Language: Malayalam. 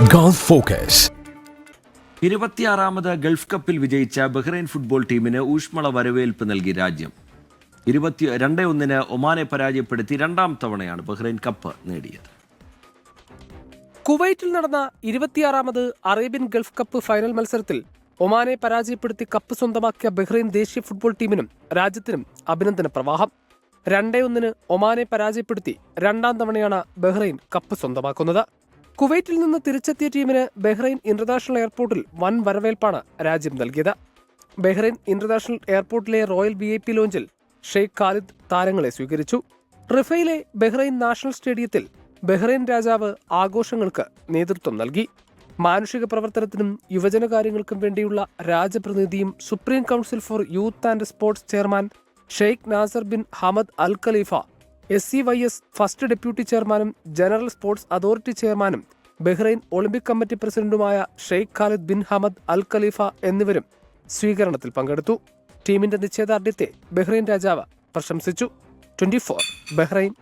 Golf ഫോക്കസ് ഇരുപത്തിയാറാമത് ഗൾഫ് കപ്പിൽ വിജയിച്ച ബഹ്റൈൻ ഫുട്ബോൾ ടീമിന് ഊഷ്മള വരവേൽപ്പ് നൽകി രാജ്യം. ഇരുപത്തി രണ്ട് ഒന്നിന് ഒമാനെ പരാജയപ്പെടുത്തി രണ്ടാം തവണയാണ് ബഹ്റൈൻ കപ്പ് നേടിയത്. കുവൈറ്റിൽ നടന്ന ഇരുപത്തിയാറാമത് അറേബ്യൻ ഗൾഫ് കപ്പ് ഫൈനൽ മത്സരത്തിൽ ഒമാനെ പരാജയപ്പെടുത്തി കപ്പ് സ്വന്തമാക്കിയ ബഹ്റൈൻ ദേശീയ ഫുട്ബോൾ ടീമിനും രാജ്യത്തിനും അഭിനന്ദന പ്രവാഹം. രണ്ടേ ഒന്നിന് ഒമാനെ പരാജയപ്പെടുത്തി രണ്ടാം തവണയാണ് ബഹ്റൈൻ കപ്പ് സ്വന്തമാക്കുന്നത്. കുവൈറ്റിൽ നിന്ന് തിരിച്ചെത്തിയ ടീമിന് ബഹ്റൈൻ ഇന്റർനാഷണൽ എയർപോർട്ടിൽ വൻ വരവേൽപ്പാണ് രാജ്യം നൽകിയത്. ബഹ്റൈൻ ഇന്റർനാഷണൽ എയർപോർട്ടിലെ റോയൽ വി ഐ പി ലോഞ്ചിൽ ഷെയ്ഖ് ഖാലിദ് താരങ്ങളെ സ്വീകരിച്ചു. റിഫയിലെ ബഹ്റൈൻ നാഷണൽ സ്റ്റേഡിയത്തിൽ ബഹ്റൈൻ രാജാവ് ആഘോഷങ്ങൾക്ക് നേതൃത്വം നൽകി. മാനുഷിക പ്രവർത്തനത്തിനും യുവജന കാര്യങ്ങൾക്കും വേണ്ടിയുള്ള രാജപ്രതിനിധിയും supreme council for youth and sports chairman Sheikh Nasser bin Hamad al Khalifa S C Y S first deputy ചെയർമാനും ജനറൽ സ്പോർട്സ് അതോറിറ്റി ചെയർമാനും ബഹ്റൈൻ ഒളിമ്പിക് കമ്മിറ്റി പ്രസിഡന്റുമായ Sheikh Khalid bin Hamad al Khalifa എന്നിവരും സ്വീകരണത്തിൽ പങ്കെടുത്തു. ടീമിന്റെ നിശ്ചയദാർഢ്യത്തെ ബഹ്റൈൻ രാജാവ് പ്രശംസിച്ചു. Twenty four Bahrain